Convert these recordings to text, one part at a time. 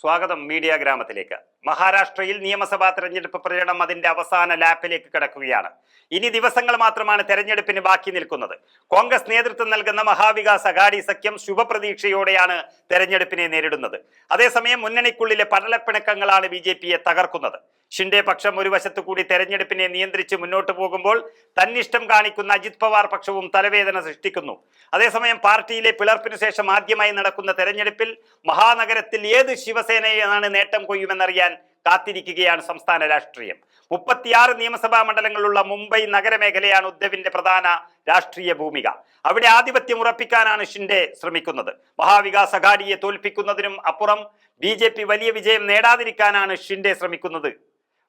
സ്വാഗതം മീഡിയ ഗ്രാമത്തിലേക്ക്. മഹാരാഷ്ട്രയിൽ നിയമസഭാ തെരഞ്ഞെടുപ്പ് പ്രചരണം അതിന്റെ അവസാന ലാപ്പിലേക്ക് കിടക്കുകയാണ്. ഇനി ദിവസങ്ങൾ മാത്രമാണ് തെരഞ്ഞെടുപ്പിന് ബാക്കി നിൽക്കുന്നത്. കോൺഗ്രസ് നേതൃത്വം നൽകുന്ന മഹാവികാസ് അഘാടി സഖ്യം ശുഭപ്രതീക്ഷയോടെയാണ് തെരഞ്ഞെടുപ്പിനെ നേരിടുന്നത്. അതേസമയം മുന്നണിക്കുള്ളിലെ പടലപ്പിണക്കങ്ങളാണ് ബി തകർക്കുന്നത്. ഷിൻഡെ പക്ഷം ഒരു വശത്തു കൂടി തെരഞ്ഞെടുപ്പിനെ നിയന്ത്രിച്ച് മുന്നോട്ട് പോകുമ്പോൾ തന്നിഷ്ടം കാണിക്കുന്ന അജിത് പവാർ പക്ഷവും തലവേദന സൃഷ്ടിക്കുന്നു. അതേസമയം പാർട്ടിയിലെ പിളർപ്പിനു ശേഷം ആദ്യമായി നടക്കുന്ന തെരഞ്ഞെടുപ്പിൽ മഹാനഗരത്തിൽ ഏത് ശിവസേനയാണ് നേട്ടം കൊയ്യുമെന്നറിയാൻ കാത്തിരിക്കുകയാണ് സംസ്ഥാന രാഷ്ട്രീയം. മുപ്പത്തിയാറ് നിയമസഭാ മണ്ഡലങ്ങളുള്ള മുംബൈ നഗരമേഖലയാണ് ഉദ്ധവിന്റെ പ്രധാന രാഷ്ട്രീയ ഭൂമിക. അവിടെ ആധിപത്യം ഉറപ്പിക്കാനാണ് ഷിൻഡെ ശ്രമിക്കുന്നത്. മഹാവികാസ് അഘാഡിയെ തോൽപ്പിക്കുന്നതിനും അപ്പുറം ബി വലിയ വിജയം നേടാതിരിക്കാനാണ് ഷിൻഡെ ശ്രമിക്കുന്നത്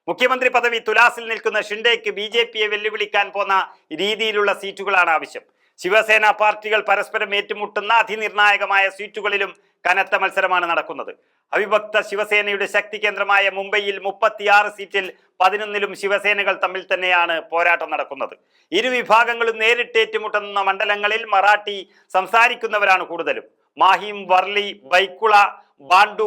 മുഖ്യമന്ത്രി പദവി തുലാസിൽ നിൽക്കുന്ന ഷിൻഡേക്ക് ബി ജെ പിയെ വെല്ലുവിളിക്കാൻ പോന്ന രീതിയിലുള്ള സീറ്റുകളാണ് ആവശ്യം. ശിവസേന പാർട്ടികൾ പരസ്പരം ഏറ്റുമുട്ടുന്ന അതിനിർണായകമായ സീറ്റുകളിലും കനത്ത മത്സരമാണ് നടക്കുന്നത്. അവിഭക്ത ശിവസേനയുടെ ശക്തി കേന്ദ്രമായ മുംബൈയിൽ മുപ്പത്തിയാറ് സീറ്റിൽ പതിനൊന്നിലും ശിവസേനകൾ തമ്മിൽ തന്നെയാണ് പോരാട്ടം നടക്കുന്നത്. ഇരു വിഭാഗങ്ങളും നേരിട്ട് ഏറ്റുമുട്ടുന്ന മണ്ഡലങ്ങളിൽ മറാഠി സംസാരിക്കുന്നവരാണ് കൂടുതലും. മാഹിം വർലി ബൈക്കുള ബാണ്ടു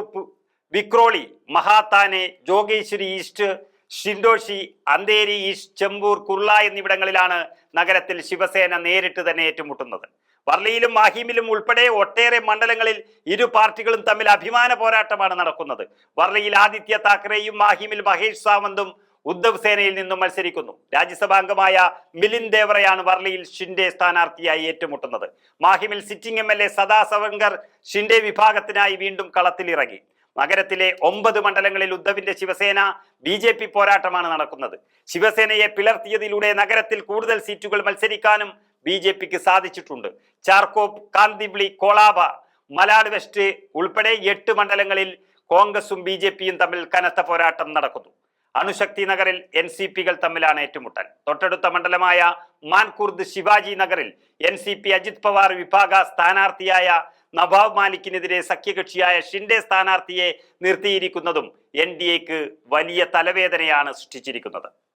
വിക്രോളി മഹാത്താനെ ജോഗേശ്വരി ഈസ്റ്റ് ഷിൻഡോഷി അന്തേരി ഈസ്റ്റ് ചെമ്പൂർ കുർള എന്നിവിടങ്ങളിലാണ് നഗരത്തിൽ ശിവസേന നേരിട്ട് തന്നെ ഏറ്റുമുട്ടുന്നത്. വർളിയിലും മാഹിമിലും ഉൾപ്പെടെ ഒട്ടേറെ മണ്ഡലങ്ങളിൽ ഇരു പാർട്ടികളും തമ്മിൽ അഭിമാന പോരാട്ടമാണ് നടക്കുന്നത്. വർളിയിൽ ആദിത്യ താക്കറെയും മാഹിമിൽ മഹേഷ് സാവന്തും ഉദ്ധവ് സേനയിൽ നിന്നും മത്സരിക്കുന്നു. രാജ്യസഭാ അംഗമായ മിലിൻ ദേവറയാണ് വർളിയിൽ ഷിൻഡെ സ്ഥാനാർത്ഥിയായി ഏറ്റുമുട്ടുന്നത്. മാഹിമിൽ sitting M L A Sada Sarvankar Shinde വിഭാഗത്തിനായി വീണ്ടും കളത്തിലിറങ്ങി. നഗരത്തിലെ ഒമ്പത് മണ്ഡലങ്ങളിൽ ഉദ്ധവിന്റെ ശിവസേന ബി ജെ പി പോരാട്ടമാണ് നടക്കുന്നത്. ശിവസേനയെ പിളർത്തിയതിലൂടെ നഗരത്തിൽ കൂടുതൽ സീറ്റുകൾ മത്സരിക്കാനും ബി ജെ പിക്ക് സാധിച്ചിട്ടുണ്ട്. ചാർക്കോപ്പ് കാന്തിബ്ലി കോളാബ മലാഡ് വെസ്റ്റ് ഉൾപ്പെടെ എട്ട് മണ്ഡലങ്ങളിൽ കോൺഗ്രസും ബി ജെ പിയും തമ്മിൽ കനത്ത പോരാട്ടം നടക്കുന്നു. അണുശക്തി നഗറിൽ എൻ സി പികൾ തമ്മിലാണ് ഏറ്റുമുട്ടൽ. തൊട്ടടുത്ത മണ്ഡലമായ മാൻകുർദ് ശിവാജി നഗറിൽ N C P Ajit Pawar വിഭാഗ സ്ഥാനാർത്ഥിയായ നവാബ് മാലിക്കിനെതിരെ സഖ്യകക്ഷിയായ ഷിൻഡെ സ്ഥാനാർത്ഥിയെ നിർത്തിയിരിക്കുന്നതും എൻ വലിയ തലവേദനയാണ് സൃഷ്ടിച്ചിരിക്കുന്നത്.